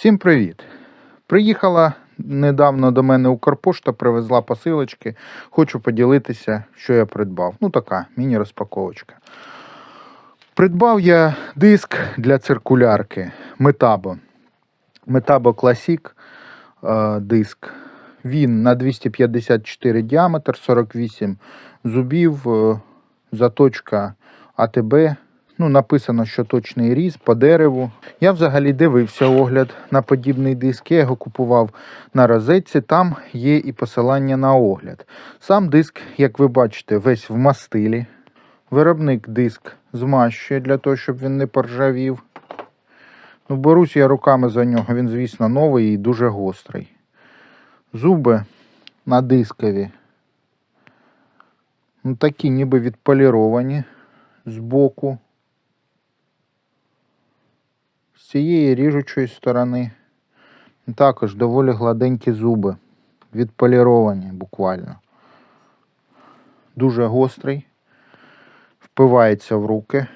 Всім привіт! Приїхала недавно до мене Укрпошта, привезла посилочки. Хочу поділитися, що я придбав. Ну, така міні-розпаковочка. Придбав я диск для циркулярки Metabo. Metabo Classic е, диск. Він на 254 діаметр, 48 зубів, е, заточка АТБ. Ну, написано, що точний різ по дереву. Я взагалі дивився огляд на подібний диск. Я його купував на розетці. Там є і посилання на огляд. Сам диск, як ви бачите, весь в мастилі. Виробник диск змащує для того, щоб він не поржавів. Ну, берусь я руками за нього. Він, звісно, новий і дуже гострий. Зуби на дискові. Ну, такі ніби відполіровані збоку. З цієї ріжучої сторони також доволі гладенькі зуби, відполіровані буквально. Дуже гострий, впивається в руки.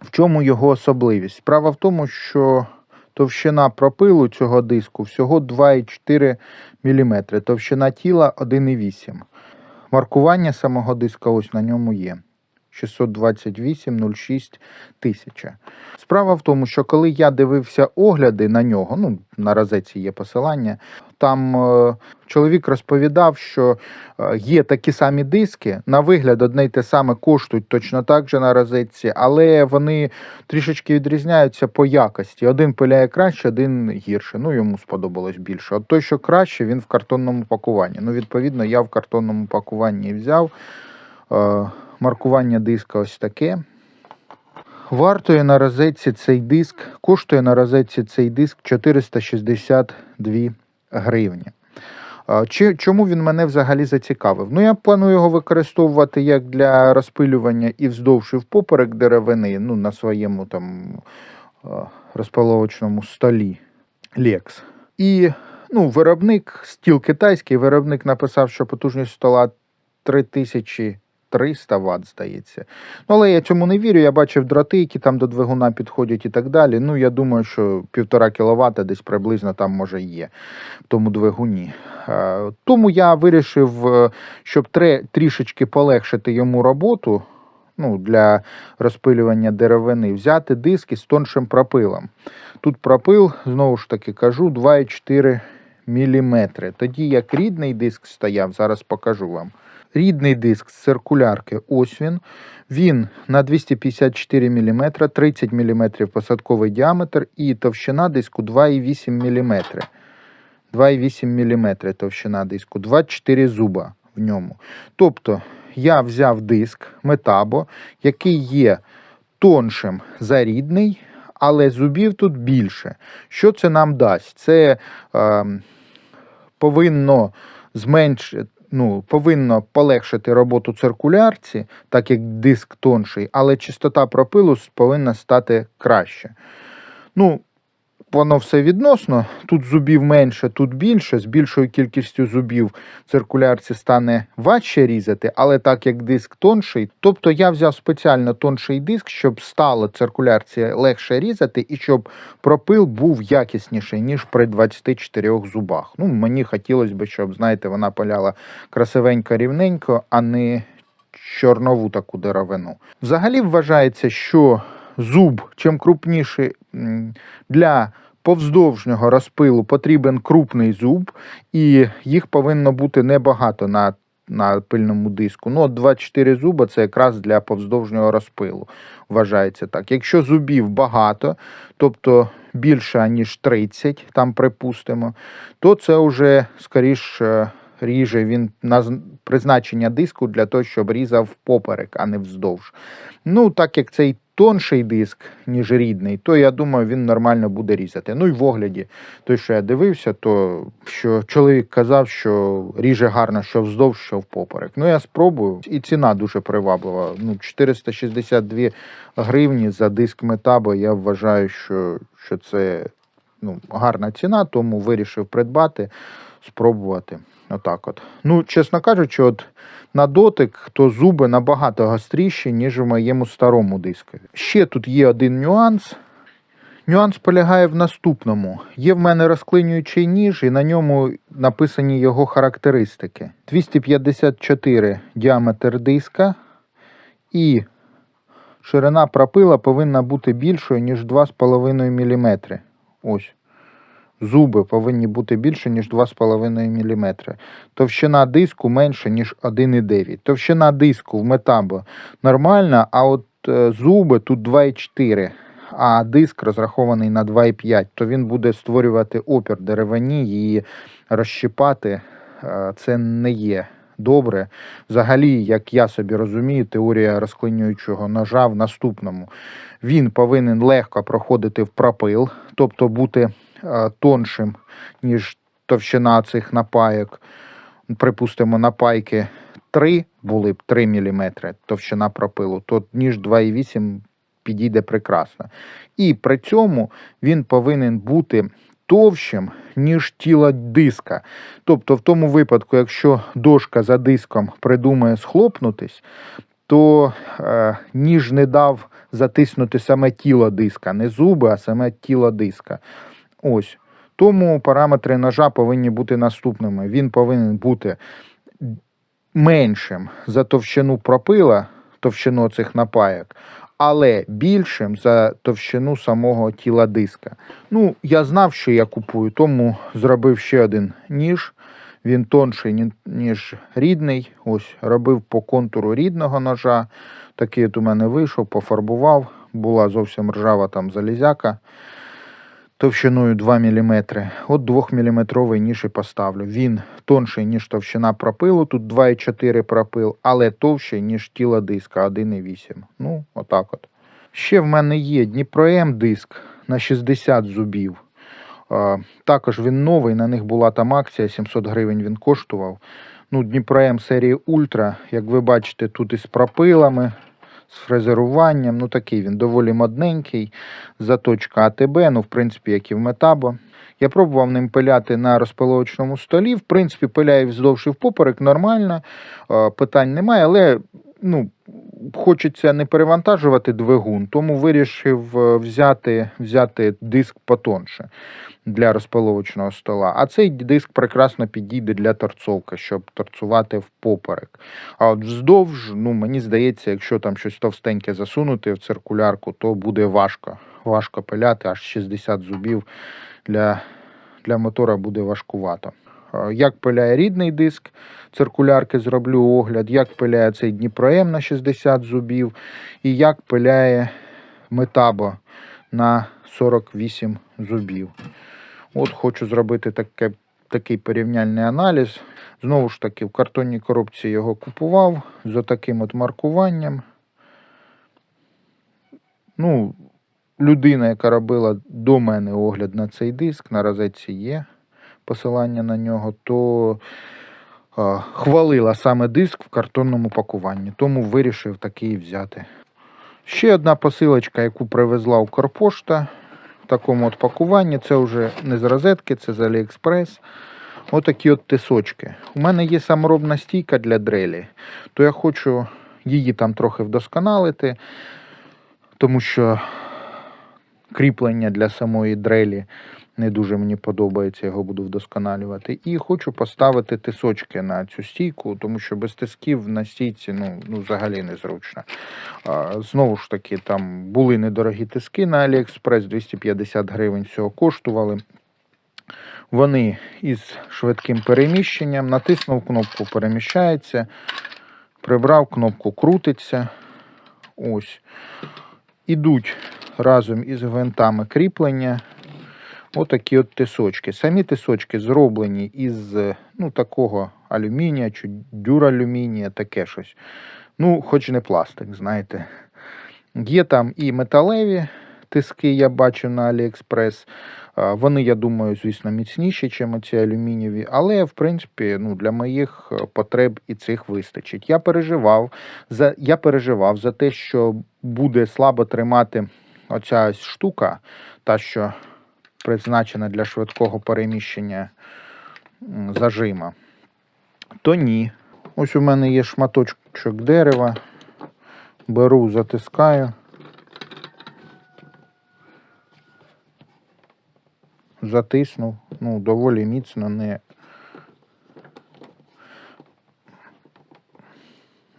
В чому його особливість? Справа в тому, що товщина пропилу цього диску всього 2,4 мм, товщина тіла 1,8 Маркування самого диска ось на ньому є. 628,06 тисяча. Справа в тому, що коли я дивився огляди на нього, ну на розетці є посилання, там е, чоловік розповідав, що е, є такі самі диски, на вигляд одне й те саме коштують точно так же на розетці, але вони трішечки відрізняються по якості. Один пиляє краще, один гірше. Ну йому сподобалось більше. От той, що краще, він в картонному пакуванні. Ну, відповідно, я в картонному пакуванні взяв. Е, Маркування диска ось таке. Вартує на розетці цей диск, коштує на розетці цей диск 462 гривні. Чи, чому він мене взагалі зацікавив? Ну, я планую його використовувати як для розпилювання і вздовж і впоперек деревини, ну, на своєму там а, розпиловочному столі Lex. І ну, виробник, стіл китайський, виробник написав, що потужність стола 3000 300 Вт, здається. Ну, але я цьому не вірю. Я бачив дроти, які там до двигуна підходять і так далі. Ну, я думаю, що півтора кВт десь приблизно там може є в тому двигуні. Е, Тому я вирішив, е, щоб трішечки полегшити йому роботу. Ну, для розпилювання деревини, взяти диски з тоншим пропилом. Тут пропил, знову ж таки кажу, 2,4 мм. Тоді як рідний диск стояв, зараз покажу вам. Рідний диск з циркулярки, ось він. Він на 254 мм, 30 мм посадковий діаметр і товщина диску 2,8 мм. 2,8 мм товщина диску, 24 зуба в ньому. Тобто я взяв диск Metabo, який є тоншим за рідний, але зубів тут більше. Що це нам дасть? Це е, повинно зменшити ну, повинно полегшити роботу циркулярці, так як диск тонший, але чистота пропилу повинна стати краще. Ну, Воно все відносно. Тут зубів менше, тут більше. З більшою кількістю зубів циркулярці стане важче різати, але так як диск тонший, тобто я взяв спеціально тонший диск, щоб стало циркулярці легше різати і щоб пропил був якісніший, ніж при 24 зубах. Ну, Мені хотілося б, щоб, знаєте, вона паляла красивенько, рівненько, а не чорнову таку деревину. Взагалі вважається, що зуб, чим крупніший для повздовжнього розпилу потрібен крупний зуб, і їх повинно бути небагато на на пильному диску. Ну, от 24 зуба це якраз для повздовжнього розпилу. Вважається так. Якщо зубів багато, тобто більше, ніж 30, там припустимо, то це вже скоріше ріже він на призначення диску для того, щоб різав поперек, а не вздовж. Ну, так як цей тонший диск, ніж рідний, то я думаю, він нормально буде різати. Ну і в огляді, той, що я дивився, то що чоловік казав, що ріже гарно, що вздовж, що впоперек. Ну, я спробую. І ціна дуже приваблива. Ну, 462 гривні за диск Метабо. Я вважаю, що, що це ну, гарна ціна, тому вирішив придбати, спробувати. Отак от. Ну, чесно кажучи, от на дотик, то зуби набагато гостріші, ніж в моєму старому дискові. Ще тут є один нюанс. Нюанс полягає в наступному: є в мене розклинюючий ніж, і на ньому написані його характеристики: 254 діаметр диска, і ширина пропила повинна бути більшою, ніж 2,5 мм. Ось. Зуби повинні бути більше, ніж 2,5 мм. Товщина диску менше, ніж 1,9. Товщина диску в метабо нормальна, а от е, зуби тут 2,4, а диск розрахований на 2,5, то він буде створювати опір деревині, її розщипати. е, Це не є добре. Взагалі, як я собі розумію, теорія розклинюючого ножа в наступному. Він повинен легко проходити в пропил, тобто бути е, тоншим, ніж товщина цих напайок. Припустимо, напайки 3 були б 3 мм товщина пропилу, то ніж 2,8 підійде прекрасно. І при цьому він повинен бути товщим, ніж тіло диска. Тобто, в тому випадку, якщо дошка за диском придумає схлопнутись, то е, ніж не дав затиснути саме тіло диска, не зуби, а саме тіло диска. Ось. Тому параметри ножа повинні бути наступними. Він повинен бути меншим за товщину пропила, товщину цих напаяк, але більшим за товщину самого тіла диска. Ну, я знав, що я купую, тому зробив ще один ніж. Він тонший, ніж рідний. Ось робив по контуру рідного ножа. Такий от у мене вийшов, пофарбував. Була зовсім ржава там залізяка товщиною 2 мм. От 2 мм ніж і поставлю. Він тонший, ніж товщина пропилу, тут 2,4 пропил, але товщий, ніж тіло диска 1,8. Ну, отак от. Ще в мене є Дніпром диск на 60 зубів. Також він новий, на них була там акція, 700 гривень він коштував. Ну, Дніпром серії Ультра, як ви бачите, тут із пропилами, з фрезеруванням. Ну такий він доволі модненький. Заточка АТБ, ну, в принципі, як і в Метабо. Я пробував ним пиляти на розпиловочному столі. В принципі, пиляю вздовж і впоперек, нормально, е, питань немає, але ну, хочеться не перевантажувати двигун, тому вирішив е, взяти, взяти диск потонше для розпиловочного стола. А цей диск прекрасно підійде для торцовки, щоб торцувати впоперек. А от вздовж, ну мені здається, якщо там щось товстеньке засунути в циркулярку, то буде важко. Важко пиляти, аж 60 зубів для, для мотора буде важкувато. Е, Як пиляє рідний диск циркулярки, зроблю огляд, як пиляє цей Дніпром на 60 зубів, і як пиляє Метабо на 48 зубів. От хочу зробити таке, такий порівняльний аналіз. Знову ж таки, в картонній коробці його купував з отаким от маркуванням. Ну, людина, яка робила до мене огляд на цей диск, на розетці є посилання на нього, то хвалила саме диск в картонному пакуванні, тому вирішив такий взяти. Ще одна посилочка, яку привезла Укрпошта в такому от пакуванні. Це вже не з розетки, це з Аліекспрес. Отакі от тисочки. У мене є саморобна стійка для дрелі, то я хочу її там трохи вдосконалити, тому що кріплення для самої дрелі не дуже мені подобається, його буду вдосконалювати. І хочу поставити тисочки на цю стійку, тому що без тисків на стійці ну, ну взагалі незручно. А, знову ж таки, там були недорогі тиски на Аліекспрес, 250 гривень всього коштували. Вони із швидким переміщенням. Натиснув кнопку переміщається, прибрав кнопку крутиться. Ось. Ідуть разом із гвинтами кріплення. Отакі от тисочки. Самі тисочки зроблені із ну, такого алюмінія чи дюралюмінія, таке щось. Ну, хоч не пластик, знаєте. Є там і металеві тиски, я бачу на Аліекспрес. Вони, я думаю, звісно, міцніші, ніж ці алюмінієві, але в принципі ну, для моїх е, потреб і цих вистачить. Я переживав за, я переживав за те, що буде слабо тримати оця штука, та що призначена для швидкого переміщення зажима. То ні. Ось у мене є шматочок дерева. Беру, затискаю. затиснув, ну, доволі міцно не.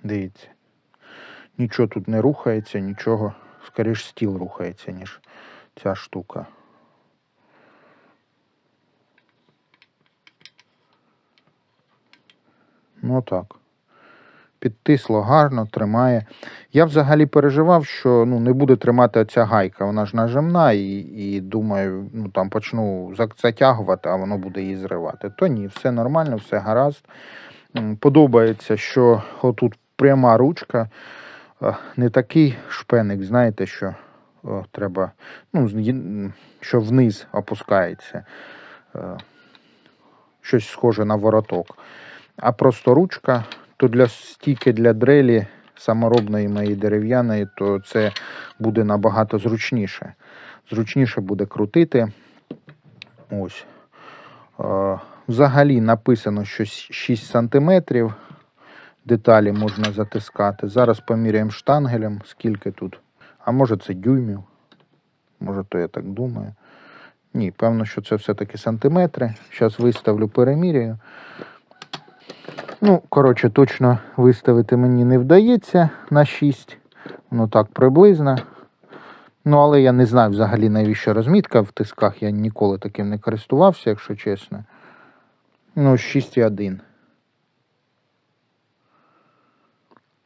Дивіться. Нічого тут не рухається, нічого. Скоріш стіл рухається, ніж ця штука. Ну так. Підтисло гарно, тримає. Я взагалі переживав, що ну, не буде тримати оця гайка. Вона ж нажимна, і, і думаю, ну там почну затягувати, а воно буде її зривати. То ні, все нормально, все гаразд. Подобається, що отут пряма ручка, е, не такий шпеник, знаєте, що треба, ну, що вниз опускається. Е, Щось схоже на вороток. А просто ручка, то для стійки для дрелі саморобної моєї дерев'яної, то це буде набагато зручніше. Зручніше буде крутити. Ось. Взагалі написано, що 6 см. Деталі можна затискати. Зараз поміряємо штангелем, скільки тут. А може це дюймів. Може, то я так думаю. Ні, певно, що це все-таки сантиметри. Зараз виставлю, переміряю. Ну, коротше, точно виставити мені не вдається на 6. Ну так, приблизно. Ну, але я не знаю взагалі, навіщо розмітка в тисках. Я ніколи таким не користувався, якщо чесно. Ну, 6,1.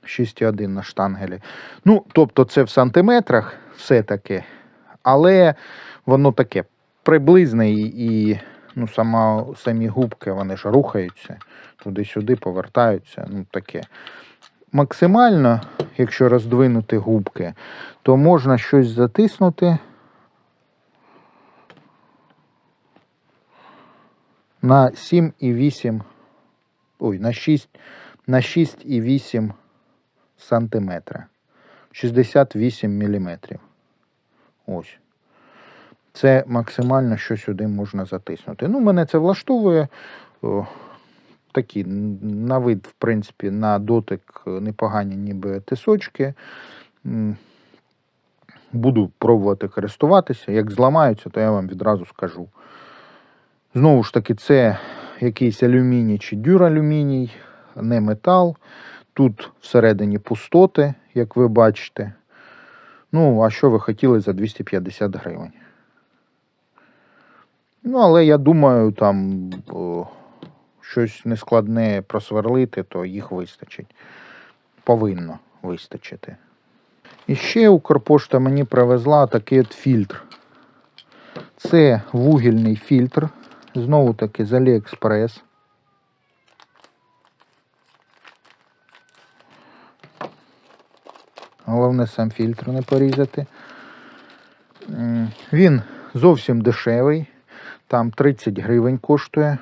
6,1 на штангелі. Ну, тобто, це в сантиметрах все-таки, але воно таке приблизне і, ну, сама, самі губки вони ж рухаються туди-сюди, повертаються. Ну, таке. Максимально, якщо роздвинути губки, то можна щось затиснути на 7,8, ой, на 6, на 6,8 сантиметра. 68 міліметрів. Ось. Це максимально, що сюди можна затиснути. Ну, мене це влаштовує. О, такі на вид, в принципі, на дотик е, непогані ніби тисочки. Буду пробувати користуватися. Як зламаються, то я вам відразу скажу. Знову ж таки, це якийсь алюміній чи дюралюміній, не метал. Тут всередині пустоти, як ви бачите. Ну, а що ви хотіли за 250 гривень? Ну, але я думаю, там щось нескладне просверлити, то їх вистачить. Повинно вистачити. І ще Укрпошта мені привезла такий от фільтр. Це вугільний фільтр. Знову таки з Aliexpress. Головне сам фільтр не порізати. Він зовсім дешевий. Там 30 гривень коштує.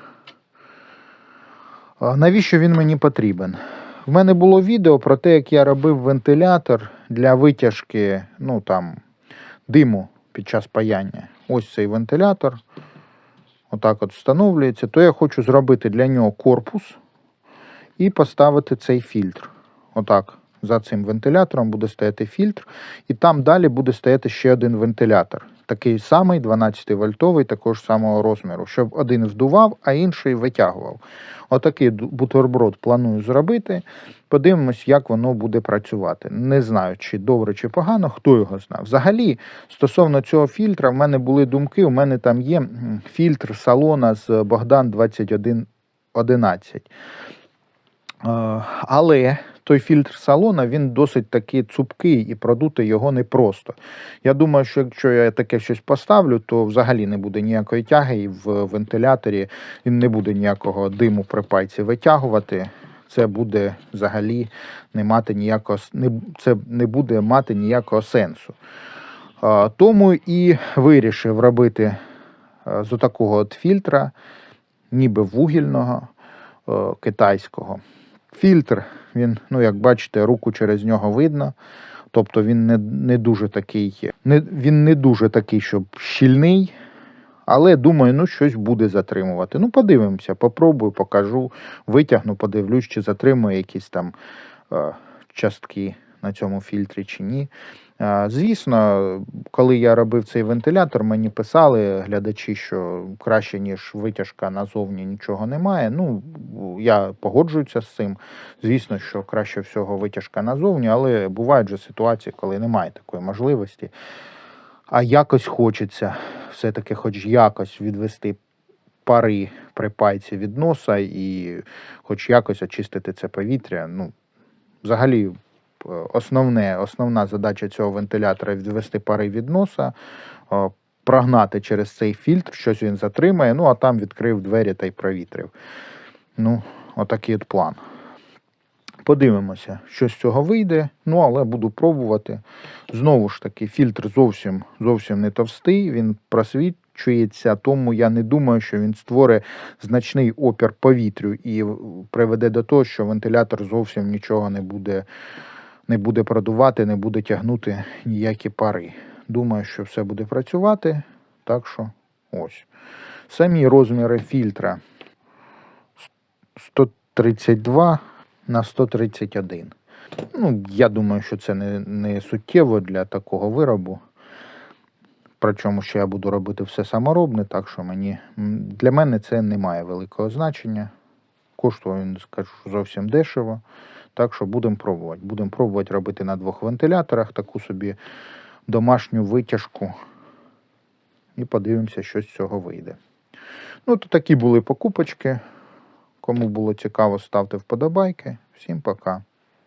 Навіщо він мені потрібен? В мене було відео про те, як я робив вентилятор для витяжки ну, там, диму під час паяння. Ось цей вентилятор. Отак от встановлюється. То я хочу зробити для нього корпус і поставити цей фільтр. Отак. За цим вентилятором буде стояти фільтр, і там далі буде стояти ще один вентилятор. Такий самий 12 вольтовий, також самого розміру, щоб один вдував, а інший витягував. Отакий бутерброд планую зробити. Подивимось, як воно буде працювати. Не знаю, чи добре, чи погано, хто його знає. Взагалі, стосовно цього фільтра, в мене були думки. У мене там є фільтр салона з Богдан 2111. Е, Але той фільтр салона він досить таки цупкий і продути його непросто. Я думаю, що якщо я таке щось поставлю, то взагалі не буде ніякої тяги, і в вентиляторі він не буде ніякого диму при пайці витягувати. Це буде взагалі не мати ніякого не, це не буде мати ніякого сенсу. Тому і вирішив робити а, з такого от фільтра, ніби вугільного е, китайського. Фільтр, він, ну як бачите, руку через нього видно. Тобто він не, не дуже такий, не, він не дуже такий, щоб щільний. Але думаю, ну щось буде затримувати. Ну, подивимося, попробую, покажу, витягну, подивлюсь, чи затримує якісь там е, частки на цьому фільтрі чи ні. Звісно, коли я робив цей вентилятор, мені писали глядачі, що краще, ніж витяжка назовні нічого немає. Ну, я погоджуюся з цим. Звісно, що краще всього витяжка назовні, але бувають же ситуації, коли немає такої можливості. А якось хочеться все-таки, хоч якось відвести пари при пайці від носа і хоч якось очистити це повітря. Ну, взагалі, основне, основна задача цього вентилятора відвести пари від носа, е, прогнати через цей фільтр, щось він затримає, ну а там відкрив двері та й провітрив. Ну, отакий от план. Подивимося, що з цього вийде. Ну, але буду пробувати. Знову ж таки, фільтр зовсім зовсім не товстий, він просвічується, тому я не думаю, що він створить значний опір повітрю і приведе до того, що вентилятор зовсім нічого не буде, не буде продувати, не буде тягнути ніякі пари. Думаю, що все буде працювати. Так що ось. Самі розміри фільтра 132 на 131. Ну, я думаю, що це не, не суттєво для такого виробу. Причому що я буду робити все саморобне, так що мені для мене це не має великого значення. Коштує він, скажу, зовсім дешево. Так що будемо пробувати. Будемо пробувати робити на двох вентиляторах таку собі домашню витяжку. І подивимося, що з цього вийде. Ну, то такі були покупочки. Кому було цікаво, ставте вподобайки. Всім пока.